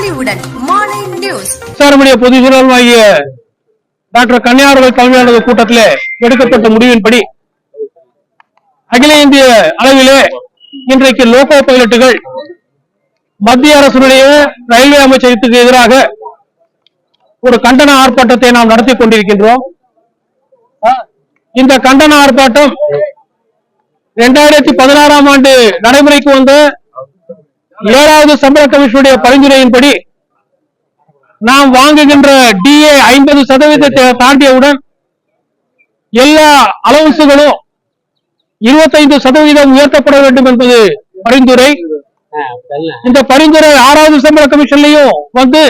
பொலிவுடன் மாலை நியூஸ். விசாரணைய பொது செயலாளராகிய டாக்டர் கன்னியார்கள் தலைமையிலான கூட்டத்திலே எடுக்கப்பட்ட முடிவின்படி அகில இந்திய அளவிலே இன்றைக்கு லோகோ பைலட்டுகள் மத்திய அரசுடைய ரயில்வே அமைச்சகத்துக்கு எதிராக ஒரு கண்டன ஆர்ப்பாட்டத்தை நாம் நடத்தி கொண்டிருக்கின்றோம். இந்த கண்டன ஆர்ப்பாட்டம் இரண்டாயிரத்தி பதினாறாம் ஆண்டு நடைமுறைக்கு வந்த ஏழாவது சம்பள கமிஷனுடைய பரிந்துரையின்படி நாம் வாங்குகின்ற டிஏ ஐம்பது சதவீதத்தை தாண்டியவுடன் எல்லா அலவன்ஸுகளும் இருபத்தைந்து சதவீதம் உயர்த்தப்பட வேண்டும் என்பது பரிந்துரை. இந்த பரிந்துரை ஆறாவது சம்பள கமிஷன்லயும் வந்து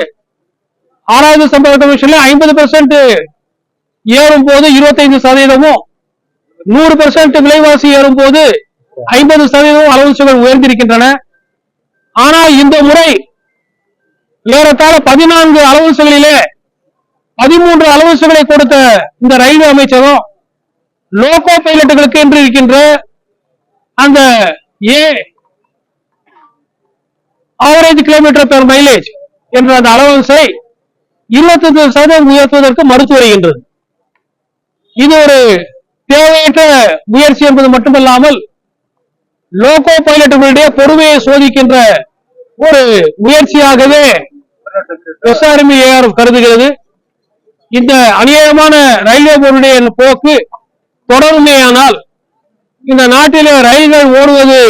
ஆறாவது சம்பள கமிஷன்ல ஐம்பது பெர்சென்ட் ஏறும் போது இருபத்தைந்து சதவீதமும் நூறு பெர்சென்ட் விலைவாசி ஏறும் போது ஐம்பது சதவீதம் அலவன்ஸுகள் உயர்ந்திருக்கின்றன. ஆனால் இந்த முறை ஏறத்தாழ பதினான்கு அலவன்சுகளிலே பதிமூன்று அலவன்சுகளை கொடுத்த இந்த ரயில்வே அமைச்சகம் லோகோ பைலட்டுகளுக்கு என்று இருக்கின்ற அந்த a average kilometre per mileage என்ற அந்த அலவன்ஸை இருபத்தஞ்சு சதவீதம் உயர்த்துவதற்கு மறுத்து வருகின்றது. இது ஒரு தேவையற்ற முயற்சி என்பது மட்டுமல்லாமல் லோகோ பைலட்டுகளுடைய பொறுமையை சோதிக்கின்ற ஒரு முயற்சியாகவே எஸ்ஆர்எம் கருதுகிறது. இந்த அநியாயமான ரயில்வே போர்டுடைய போக்கு தொடருமேயானால் இந்த நாட்டிலே ரயில்கள் ஓடுவது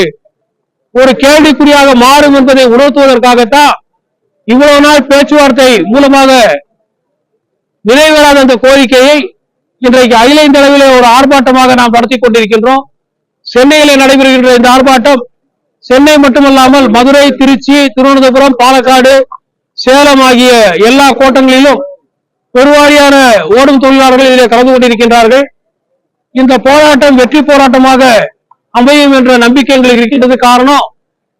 ஒரு கேள்விக்குறியாக மாறும் என்பதை உணர்த்துவதற்காகத்தான் இவ்வளவு நாள் பேச்சுவார்த்தை மூலமாக நிறைவேறாத அந்த கோரிக்கையை இன்றைக்கு அகில இந்திய அளவிலே ஒரு ஆர்ப்பாட்டமாக நாம் நடத்தி கொண்டிருக்கின்றோம். சென்னையிலே நடைபெறுகின்ற இந்த ஆர்ப்பாட்டம் சென்னை மட்டுமல்லாமல் மதுரை திருச்சி திருவனந்தபுரம் பாலக்காடு சேலம் ஆகிய எல்லா கோட்டங்களிலும் பெருவாரியான ஓடும் தொழிலாளர்கள் இதில் கலந்து கொண்டிருக்கின்றார்கள். இந்த போராட்டம் வெற்றி போராட்டமாக அமையும் என்ற நம்பிக்கை எங்களுக்கு இருக்கின்றது. காரணம்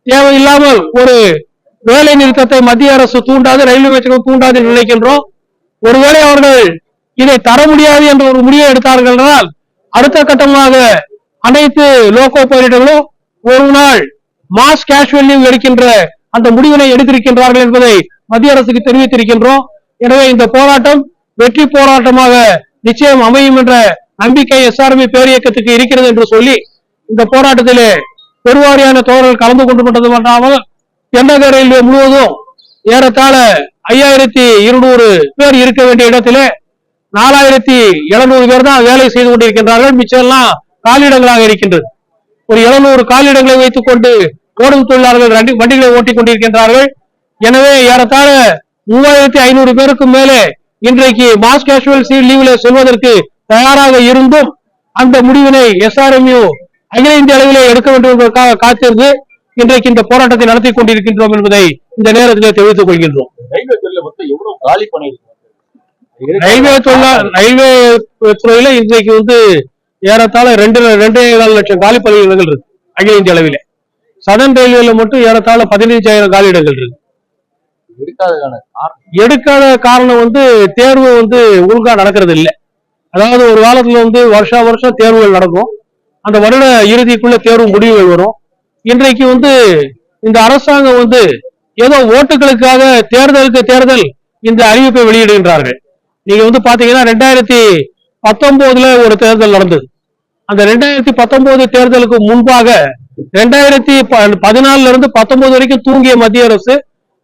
தேவையில்லாமல் ஒரு வேலை நிறுத்தத்தை மத்திய அரசு தூண்டாது ரயில்வே அமைச்சகம் தூண்டாது நினைக்கின்றோம். ஒருவேளை அவர்கள் இதை தர முடியாது என்ற ஒரு முடிவை எடுத்தார்கள் என்றால் அடுத்த கட்டமாக அனைத்து லோகோ பயிரிடங்களும் ஒரு நாள் மாஸ் கேஷுவல் எடுக்கின்ற அந்த முடிவினை எடுத்திருக்கின்றார்கள் என்பதை மத்திய அரசுக்கு தெரிவித்திருக்கின்றோம். எனவே இந்த போராட்டம் வெற்றி போராட்டமாக நிச்சயம் அமையும் என்ற நம்பிக்கை எஸ்ஆர்பி பேரியக்கத்துக்கு இருக்கிறது என்று சொல்லி இந்த போராட்டத்திலே பெருவாரியான தோழர்கள் கலந்து கொண்டு மட்டுமல்லாமல் தென்னக ரயில்வே முழுவதும் ஏறத்தாழ ஐயாயிரத்தி இருநூறு பேர் இருக்க வேண்டிய இடத்திலே நாலாயிரத்தி எழுநூறு பேர் தான் வேலை செய்து கொண்டிருக்கின்றார்கள். மிச்சம் எல்லாம் காலிடங்களாக இருக்கின்றது. ஒரு எழுநூறு காலிடங்களை வைத்துக் கொண்டு ஓடும் தொழிலாளர்கள் வண்டி- வண்டிகளை ஓட்டிக் கொண்டிருக்கின்றார்கள். எனவே ஏறத்தாழ மூவாயிரத்தி ஐநூறு பேருக்கு மேலே இன்றைக்கு மாஸ் கேஷுவல் லீவ்ல செல்வதற்கு தயாராக இருந்தும் அந்த முடிவினை எஸ்ஆர்எம்யூ அகில இந்திய அளவிலே எடுக்க வேண்டும் என்பதற்காக காத்திருந்து இன்றைக்கு இந்த போராட்டத்தை நடத்தி கொண்டிருக்கின்றோம் என்பதை இந்த நேரத்திலே தெரிவித்துக் கொள்கின்றோம். ரயில்வே பண்ணிருக்கு ரயில்வே துறையில இன்றைக்கு வந்து ஏறத்தாழ ரெண்டு ரெண்டே கால் லட்சம் காலி பணியிடங்கள் இருக்கு அகில இந்திய அளவிலே. சதன் ரயில்வேல மட்டும் ஏறத்தாழ பதினைஞ்சாயிரம் காலியிடங்கள் இருக்கு. இருக்காததான காரணம்? எடுக்காத காரணம் வந்து தேர்வு வந்து ஒழுங்கா நடக்கிறது இல்லை அதாவது ஒரு காலத்துல வந்து வருஷா வருஷம் தேர்வுகள் நடக்கும். அந்த வருட இறுதிக்குள்ள தேர்வு முடிவுகள் வரும். இன்றைக்கு வந்து இந்த அரசாங்கம் வந்து ஏதோ ஓட்டுகளுக்காக தேர்தலுக்கு தேர்தல் இந்த அறிவிப்பை வெளியிடுகின்றார்கள். நீங்க வந்து பாத்தீங்கன்னா ரெண்டாயிரத்தி பத்தொன்பதுல ஒரு தேர்தல் நடந்தது. அந்த ரெண்டாயிரத்தி பத்தொன்பது தேர்தலுக்கு முன்பாக ரெண்டாயிரத்தி ப- பதினாலுல இருந்து பத்தொன்பது வரைக்கும் தூங்கிய மத்திய அரசு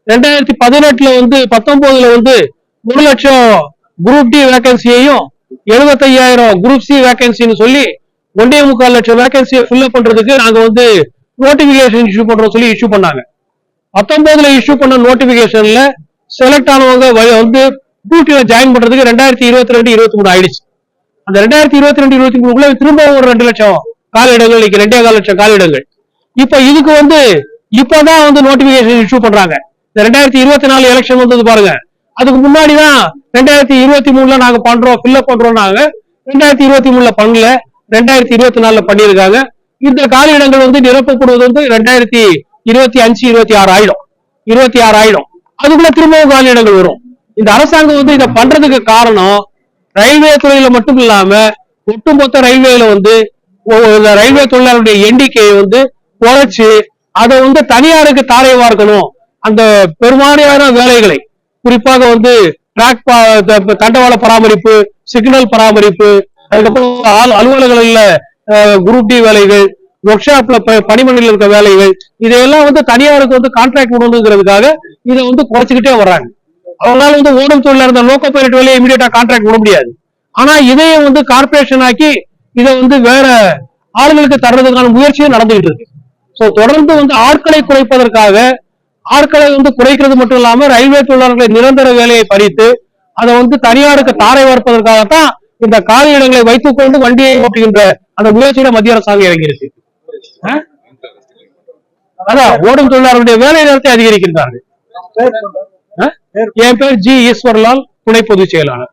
ரெண்டாயிரத்தி பதினெட்டுல வந்து பத்தொன்பதுல வந்து ஒரு லட்சம் குரூப் டி வேகன்சியையும் எழுபத்தையாயிரம் குரூப் சி வேகன்சின்னு சொல்லி ஒன்றே முக்கால் லட்சம் வேகன்சியை ஃபில்அப் பண்றதுக்கு நாங்க வந்து நோட்டிபிகேஷன் இஷ்யூ பண்றோம் சொல்லி இஷ்யூ பண்ணாங்க. பத்தொன்பதுல இஷ்யூ பண்ண நோட்டிபிகேஷன்ல செலக்ட் ஆனவங்க வந்து டியூட்டியில ஜாயின் பண்றதுக்கு ரெண்டாயிரத்தி இருபத்தி ரெண்டு இருபத்தி மூணு ஆயிடுச்சு. அந்த ரெண்டாயிரத்தி இருபத்தி ரெண்டு இருபத்தி மூணுக்குள்ள திரும்ப ஒரு ரெண்டு லட்சம் காலிடங்கள் இன்னைக்கு ரெண்டே கால் லட்சம் காலிடங்கள். இப்ப இதுக்கு வந்து இப்பதான் வந்து நோட்டிபிகேஷன் இஷ்யூ பண்றாங்க. இந்த ரெண்டாயிரத்தி இருபத்தி நாலு எலெக்ஷன் வந்தது பாருங்க. அதுக்கு முன்னாடி தான் ரெண்டாயிரத்தி இருபத்தி மூணுல நாங்க பண்றோம் ஃபில்அப் பண்றோம் நாங்க ரெண்டாயிரத்தி இருபத்தி மூணுல பண்ணல ரெண்டாயிரத்தி இருபத்தி நாலுல பண்ணியிருக்காங்க. இந்த காலியிடங்கள் வந்து நிரப்பப்படுவது வந்து ரெண்டாயிரத்தி இருபத்தி அஞ்சு இருபத்தி ஆறு ஆயிடும். இருபத்தி ஆறு ஆயிடும். அதுக்குள்ள திரும்பவும் காலியிடங்கள் வரும். இந்த அரசாங்கம் வந்து இதை பண்றதுக்கு காரணம் ரயில்வே துறையில மட்டும் இல்லாம ஒட்டுமொத்த ரயில்வேல வந்து ரயில்வே தொழிலாளருடைய எண்ணிக்கையை வந்து குறைச்சு அதை வந்து தனியாருக்கு தாரை வார்க்கணும் அந்த பெரும்பாலான வேலைகளை குறிப்பாக வந்து டிராக் தண்டவாள பராமரிப்பு சிக்னல் பராமரிப்பு அதுக்கப்புறம் அலுவலகங்கள்ல குரூப் டி வேலைகள் ஒர்க் ஷாப்ல பணிமனையில் இருக்க வேலைகள் இதையெல்லாம் வந்து தனியாருக்கு வந்து கான்ட்ராக்ட் விடணுங்கிறதுக்காக இதை வந்து குறைச்சிக்கிட்டே வர்றாங்க. அவங்களால வந்து ஓடும் தொழில இருந்த லோக்கல் பைலட் வேலையை இமீடியட்டா கான்ட்ராக்ட் விட முடியாது. ஆனா இதையும் வந்து கார்பரேஷன் ஆக்கி இதை வந்து வேற ஆளுங்களுக்கு தர்றதுக்கான முயற்சியும் நடந்துகிட்டு இருக்கு. ஸோ தொடர்ந்து வந்து ஆட்களை குறைப்பதற்காக ஆட்களை வந்து குறைக்கிறது மட்டும் இல்லாம ரயில்வே தொழிலாளர்களை நிரந்தர வேலையை பறித்து அதை வந்து தனியாருக்கு தாரை வார்ப்பதற்காகத்தான் இந்த காலி இடங்களை வைத்துக் கொண்டு வண்டியை ஓட்டுகின்ற அந்த முயற்சியில மத்திய அரசாங்கம் இறங்கியிருக்கு. அதான் ஓடும் தொழிலாளர்களுடைய வேலை நேரத்தை அதிகரிக்கின்றார்கள். என் பேர் ஜி ஈஸ்வர்லால் துணை பொதுச் செயலாளர்.